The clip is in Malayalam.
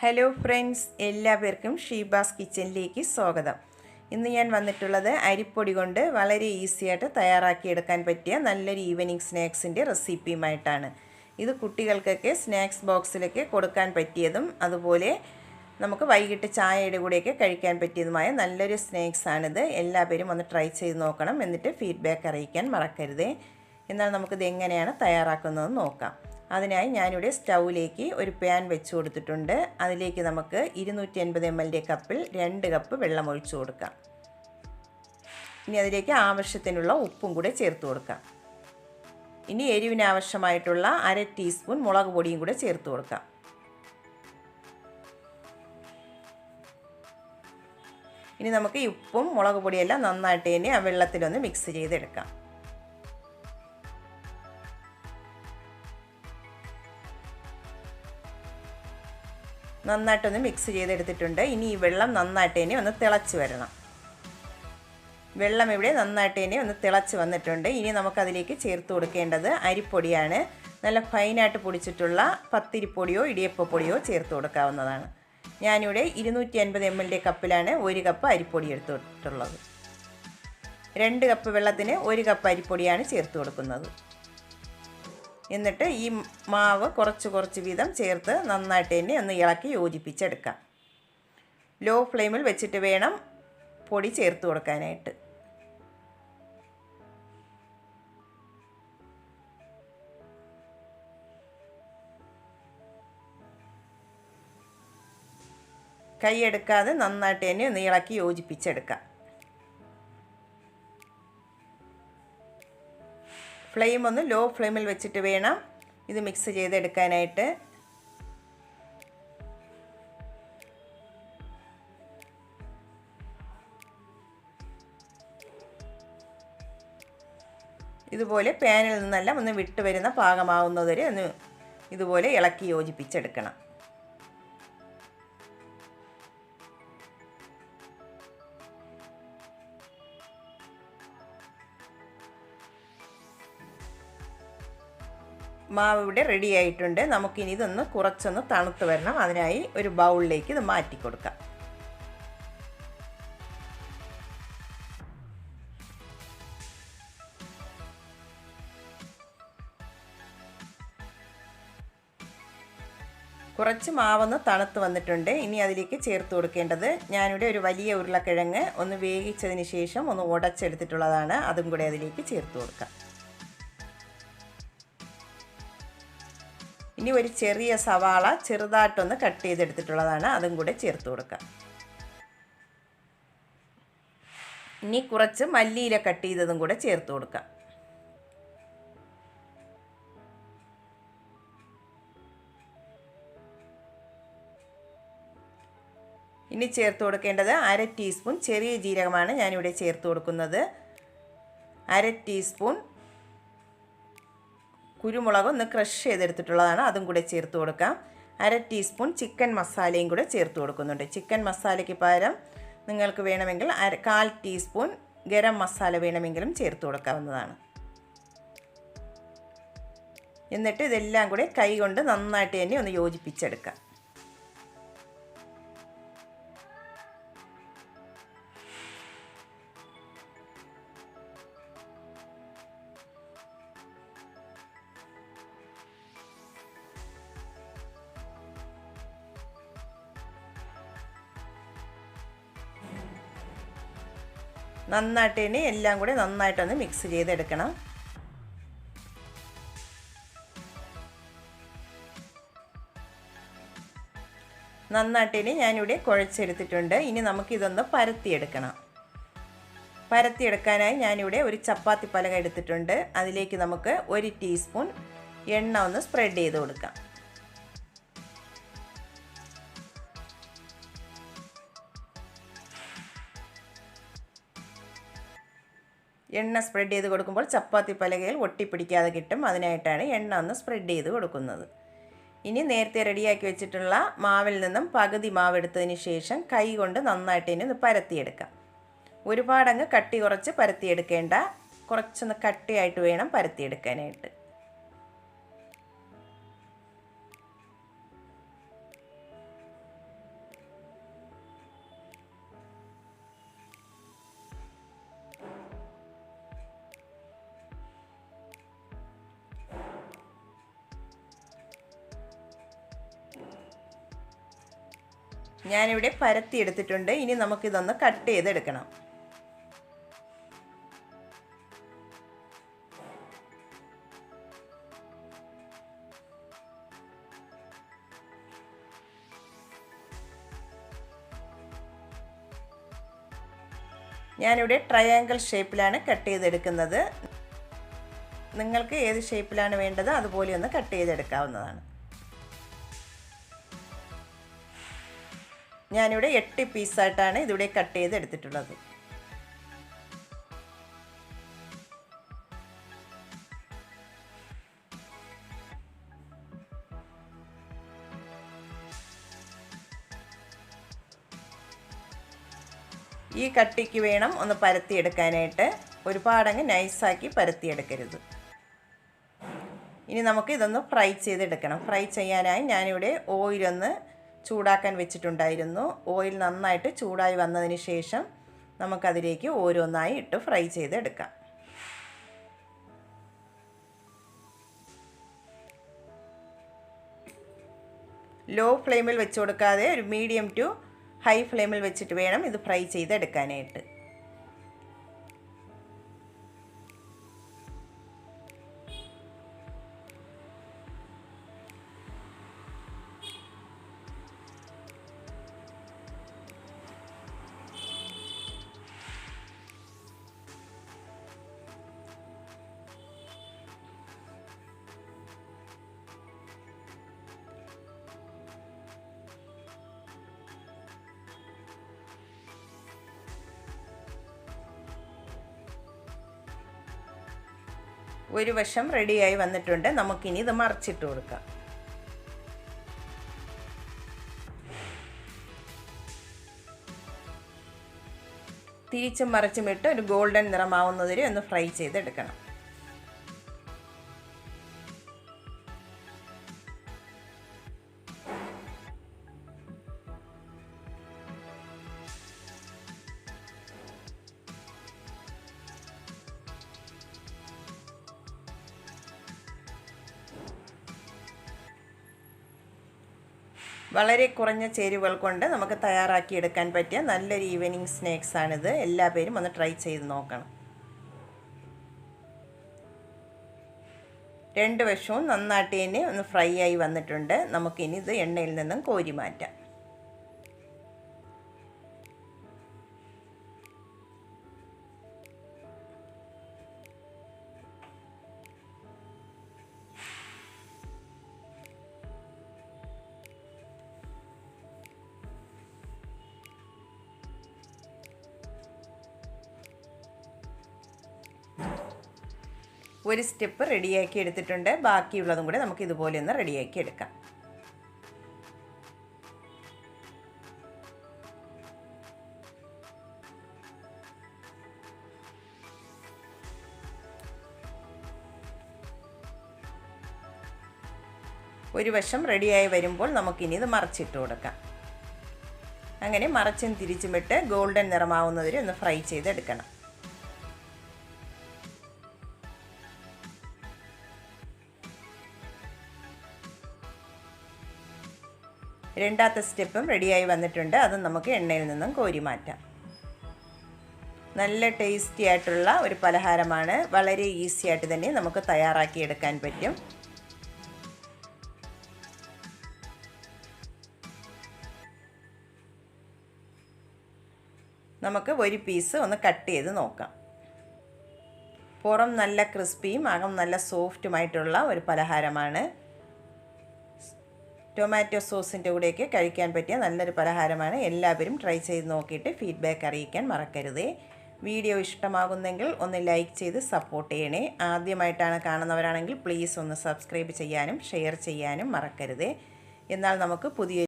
ഹലോ ഫ്രണ്ട്സ് എല്ലാവർക്കും ഷീബാസ് കിച്ചണിലേക്ക് സ്വാഗതം. ഇന്ന് ഞാൻ വന്നിട്ടുള്ളത് അരിപ്പൊടി കൊണ്ട് വളരെ ഈസിയായിട്ട് തയ്യാറാക്കിയെടുക്കാൻ പറ്റിയ നല്ലൊരു ഈവനിങ് സ്നാക്സിന്റെ റെസിപ്പിയുമായിട്ടാണ് ഇത് കുട്ടികൾക്കൊക്കെ സ്നാക്സ് ബോക്സിലൊക്കെ കൊടുക്കാൻ പറ്റിയതും അതുപോലെ നമുക്ക് വൈകിട്ട് ചായയുടെ കൂടെയൊക്കെ കഴിക്കാൻ പറ്റിയതുമായ നല്ലൊരു സ്നാക്സാണിത് എല്ലാവരും ഒന്ന് ട്രൈ ചെയ്ത് നോക്കണം എന്നിട്ട് ഫീഡ്ബാക്ക് അറിയിക്കാൻ മറക്കരുത്. എന്നാൽ നമുക്കിത് എങ്ങനെയാണ് തയ്യാറാക്കുന്നതെന്ന് നോക്കാം. അതിനായി ഞാനിവിടെ സ്റ്റൗവിലേക്ക് ഒരു പാൻ വെച്ച് കൊടുത്തിട്ടുണ്ട്. അതിലേക്ക് നമുക്ക് ഇരുന്നൂറ്റി എൺപത് എം എല്ലിന്റെ കപ്പിൽ രണ്ട് കപ്പ് വെള്ളം ഒഴിച്ചു കൊടുക്കാം. ഇനി അതിലേക്ക് ആവശ്യത്തിനുള്ള ഉപ്പും കൂടെ ചേർത്ത് കൊടുക്കാം. ഇനി എരിവിന് ആവശ്യമായിട്ടുള്ള അര ടീസ്പൂൺ മുളക് പൊടിയും കൂടെ ചേർത്ത് കൊടുക്കാം. ഇനി നമുക്ക് ഈ ഉപ്പും മുളക് പൊടിയെല്ലാം നന്നായിട്ട് തന്നെ ആ വെള്ളത്തിലൊന്ന് മിക്സ് ചെയ്തെടുക്കാം. നന്നായിട്ടൊന്ന് മിക്സ് ചെയ്തെടുത്തിട്ടുണ്ട്. ഇനി ഈ വെള്ളം നന്നായിട്ട് ഇനി ഒന്ന് തിളച്ച് വരണം. വെള്ളം ഇവിടെ നന്നായിട്ട് ഇനി ഒന്ന് തിളച്ച് വന്നിട്ടുണ്ട്. ഇനി നമുക്കതിലേക്ക് ചേർത്ത് കൊടുക്കേണ്ടത് അരിപ്പൊടിയാണ്. നല്ല ഫൈനായിട്ട് പൊടിച്ചിട്ടുള്ള പത്തിരിപ്പൊടിയോ ഇടിയപ്പപ്പൊടിയോ ചേർത്ത് കൊടുക്കാവുന്നതാണ്. ഞാനിവിടെ ഇരുന്നൂറ്റി അൻപത് എം എല്ലിന്റെ കപ്പിലാണ് ഒരു കപ്പ് അരിപ്പൊടി എടുത്തിട്ടുള്ളത്. രണ്ട് കപ്പ് വെള്ളത്തിന് ഒരു കപ്പ് അരിപ്പൊടിയാണ് ചേർത്ത് കൊടുക്കുന്നത്. എന്നിട്ട് ഈ മാവ് കുറച്ച് കുറച്ച് വീതം ചേർത്ത് നന്നായിട്ട് തന്നെ ഒന്ന് ഇളക്കി യോജിപ്പിച്ചെടുക്കാം. ലോ ഫ്ലെയിമിൽ വെച്ചിട്ട് വേണം പൊടി ചേർത്ത് കൊടുക്കാനായിട്ട്. കൈയെടുക്കാതെ നന്നായിട്ട് തന്നെ ഒന്ന് ഇളക്കി യോജിപ്പിച്ചെടുക്കാം. ഫ്ലെയിം ഒന്ന് ലോ ഫ്ലെയിമിൽ വെച്ചിട്ട് വേണം ഇത് മിക്സ് ചെയ്തെടുക്കാനായിട്ട്. ഇതുപോലെ പാനിൽ നിന്നെല്ലാം ഒന്ന് വിട്ട് വരുന്ന പാകമാവുന്നതുവരെ ഒന്ന് ഇതുപോലെ ഇളക്കി യോജിപ്പിച്ചെടുക്കണം. മാവ് ഇവിടെ റെഡി ആയിട്ടുണ്ട്. നമുക്കിനി ഇതൊന്ന് കുറച്ചൊന്ന് തണുത്ത് വരണം. അതിനായി ഒരു ബൗളിലേക്ക് ഇത് മാറ്റി കൊടുക്കാം. കുറച്ച് മാവൊന്ന് തണുത്ത് വന്നിട്ടുണ്ട്. ഇനി അതിലേക്ക് ചേർത്ത് കൊടുക്കേണ്ടത് ഞാനിവിടെ ഒരു വലിയ ഉരുളക്കിഴങ്ങ് ഒന്ന് വേവിച്ചതിന് ശേഷം ഒന്ന് ഉടച്ചെടുത്തിട്ടുള്ളതാണ്. അതും കൂടെ അതിലേക്ക് ചേർത്ത് കൊടുക്കാം. ഇനി ഒരു ചെറിയ സവാള ചെറുതായിട്ടൊന്ന് കട്ട് ചെയ്തെടുത്തിട്ടുള്ളതാണ്. അതും കൂടെ ചേർത്ത് കൊടുക്കാം. ഇനി കുറച്ച് മല്ലിയില കട്ട് ചെയ്തതും കൂടെ ചേർത്ത് കൊടുക്കാം. ഇനി ചേർത്ത് കൊടുക്കേണ്ടത് അര ടീസ്പൂൺ ചെറിയ ജീരകമാണ് ഞാനിവിടെ ചേർത്ത് കൊടുക്കുന്നത്. അര ടീസ്പൂൺ കുരുമുളക് ഒന്ന് ക്രഷ് ചെയ്തെടുത്തിട്ടുള്ളതാണ്. അതും കൂടെ ചേർത്ത് കൊടുക്കാം. അര ടീസ്പൂൺ ചിക്കൻ മസാലയും കൂടെ ചേർത്ത് കൊടുക്കുന്നുണ്ട്. ചിക്കൻ മസാലയ്ക്ക് പകരം നിങ്ങൾക്ക് വേണമെങ്കിൽ അര കാൽ ടീസ്പൂൺ ഗരം മസാല വേണമെങ്കിലും ചേർത്ത് കൊടുക്കാവുന്നതാണ്. എന്നിട്ട് ഇതെല്ലാം കൂടെ കൈ കൊണ്ട് നന്നായിട്ട് തന്നെ ഒന്ന് യോജിപ്പിച്ചെടുക്കാം. നന്നായിട്ട് തന്നെ എല്ലാം കൂടി നന്നായിട്ടൊന്ന് മിക്സ് ചെയ്തെടുക്കണം. നന്നായിട്ട് ഇനി ഞാനിവിടെ കുഴച്ചെടുത്തിട്ടുണ്ട്. ഇനി നമുക്കിതൊന്ന് പരത്തിയെടുക്കണം. പരത്തിയെടുക്കാനായി ഞാനിവിടെ ഒരു ചപ്പാത്തി പലക എടുത്തിട്ടുണ്ട്. അതിലേക്ക് നമുക്ക് ഒരു ടീസ്പൂൺ എണ്ണ ഒന്ന് സ്പ്രെഡ് ചെയ്ത് കൊടുക്കാം. എണ്ണ സ്പ്രെഡ് ചെയ്ത് കൊടുക്കുമ്പോൾ ചപ്പാത്തി പലകയിൽ ഒട്ടിപ്പിടിക്കാതെ കിട്ടും. അതിനായിട്ടാണ് എണ്ണ ഒന്ന് സ്പ്രെഡ് ചെയ്ത് കൊടുക്കുന്നത്. ഇനി നേരത്തെ റെഡിയാക്കി വെച്ചിട്ടുള്ള മാവിൽ നിന്നും പകുതി മാവ് എടുത്തതിന് ശേഷം കൈ കൊണ്ട് നന്നായിട്ട് ഇനി ഒന്ന് പരത്തിയെടുക്കാം. ഒരുപാടങ്ങ് കട്ടി കുറച്ച് പരത്തിയെടുക്കേണ്ട കുറച്ചൊന്ന് കട്ടിയായിട്ട് വേണം പരത്തിയെടുക്കാനായിട്ട്. ഞാനിവിടെ പരത്തി എടുത്തിട്ടുണ്ട്. ഇനി നമുക്കിതൊന്ന് കട്ട് ചെയ്തെടുക്കണം. ഞാനിവിടെ ട്രയാങ്കിൾ ഷേപ്പിലാണ് കട്ട് ചെയ്തെടുക്കുന്നത്. നിങ്ങൾക്ക് ഏത് ഷേപ്പിലാണ് വേണ്ടത് അതുപോലെ ഒന്ന് കട്ട് ചെയ്തെടുക്കാവുന്നതാണ്. ഞാനിവിടെ എട്ട് പീസായിട്ടാണ് ഇതിവിടെ കട്ട് ചെയ്ത് എടുത്തിട്ടുള്ളത്. ഈ കട്ടിക്ക് വേണം ഒന്ന് പരത്തിയെടുക്കാനായിട്ട്. ഒരുപാടങ്ങ് നൈസാക്കി പരത്തിയെടുക്കരുത്. ഇനി നമുക്ക് ഇതൊന്ന് ഫ്രൈ ചെയ്തെടുക്കണം. ഫ്രൈ ചെയ്യാനായി ഞാനിവിടെ ഓയിലൊന്ന് ചൂടാക്കാൻ വെച്ചിട്ടുണ്ടായിരുന്നു. ഓയിൽ നന്നായിട്ട് ചൂടായി വന്നതിന് ശേഷം നമുക്കതിലേക്ക് ഓരോന്നായി ഇട്ട് ഫ്രൈ ചെയ്തെടുക്കാം. ലോ ഫ്ലെയിമിൽ വെച്ച് കൊടുക്കാതെ ഒരു മീഡിയം ടു ഹൈ ഫ്ലെയിമിൽ വെച്ചിട്ട് വേണം ഇത് ഫ്രൈ ചെയ്തെടുക്കാനായിട്ട്. ഒരു വശം റെഡിയായി വന്നിട്ടുണ്ട്. നമുക്കിനി ഇത് മറിച്ചിട്ട് കൊടുക്കാം. തിരിച്ചും മറിച്ചും ഇട്ട് ഒരു ഗോൾഡൻ നിറമാവുന്നതിന് ഒന്ന് ഫ്രൈ ചെയ്തെടുക്കണം. വളരെ കുറഞ്ഞ ചേരുവകൾ കൊണ്ട് നമുക്ക് തയ്യാറാക്കി എടുക്കാൻ പറ്റിയ നല്ലൊരു ഈവനിങ് സ്നാക്സ് ആണിത്. എല്ലാ പേരും ഒന്ന് ട്രൈ ചെയ്ത് നോക്കണം. രണ്ട് വശവും നന്നായിട്ട് തന്നെ ഒന്ന് ഫ്രൈ ആയി വന്നിട്ടുണ്ട്. നമുക്കിനി ഇത് എണ്ണയിൽ നിന്നും കോരി മാറ്റാം. ഒരു സ്റ്റെപ്പ് റെഡിയാക്കി എടുത്തിട്ടുണ്ട്. ബാക്കിയുള്ളതും കൂടെ നമുക്ക് ഇതുപോലെ ഒന്ന് റെഡിയാക്കി എടുക്കാം. ഒരു വശം റെഡിയായി വരുമ്പോൾ നമുക്കിനി ഇത് മറച്ചിട്ട് കൊടുക്കാം. അങ്ങനെ മറച്ചും തിരിച്ചും ഇട്ട് ഗോൾഡൻ നിറമാവുന്നവരെ ഒന്ന് ഫ്രൈ ചെയ്തെടുക്കണം. രണ്ടാമത്തെ സ്റ്റെപ്പും റെഡിയായി വന്നിട്ടുണ്ട്. അത് നമുക്ക് എണ്ണയിൽ നിന്നും കോരി മാറ്റാം. നല്ല ടേസ്റ്റി ആയിട്ടുള്ള ഒരു പലഹാരമാണ്. വളരെ ഈസി ആയിട്ട് തന്നെ നമുക്ക് തയ്യാറാക്കിയെടുക്കാൻ പറ്റും. നമുക്ക് ഒരു പീസ് ഒന്ന് കട്ട് ചെയ്ത് നോക്കാം. പുറം നല്ല ക്രിസ്പിയും അകം നല്ല സോഫ്റ്റുമായിട്ടുള്ള ഒരു പലഹാരമാണ്. ടൊമാറ്റോ സോസിന്റെ കൂടെയൊക്കെ കഴിക്കാൻ പറ്റിയ നല്ലൊരു പലഹാരമാണ്. എല്ലാവരും ട്രൈ ചെയ്ത് നോക്കിയിട്ട് ഫീഡ്ബാക്ക് അറിയിക്കാൻ മറക്കരുതേ. വീഡിയോ ഇഷ്ടമാകുന്നെങ്കിൽ ഒന്ന് ലൈക്ക് ചെയ്ത് സപ്പോർട്ട് ചെയ്യണേ. ആദ്യമായിട്ടാണ് കാണുന്നവരാണെങ്കിൽ പ്ലീസ് ഒന്ന് സബ്സ്ക്രൈബ് ചെയ്യാനും ഷെയർ ചെയ്യാനും മറക്കരുതേ. എന്നാൽ നമുക്ക് പുതിയ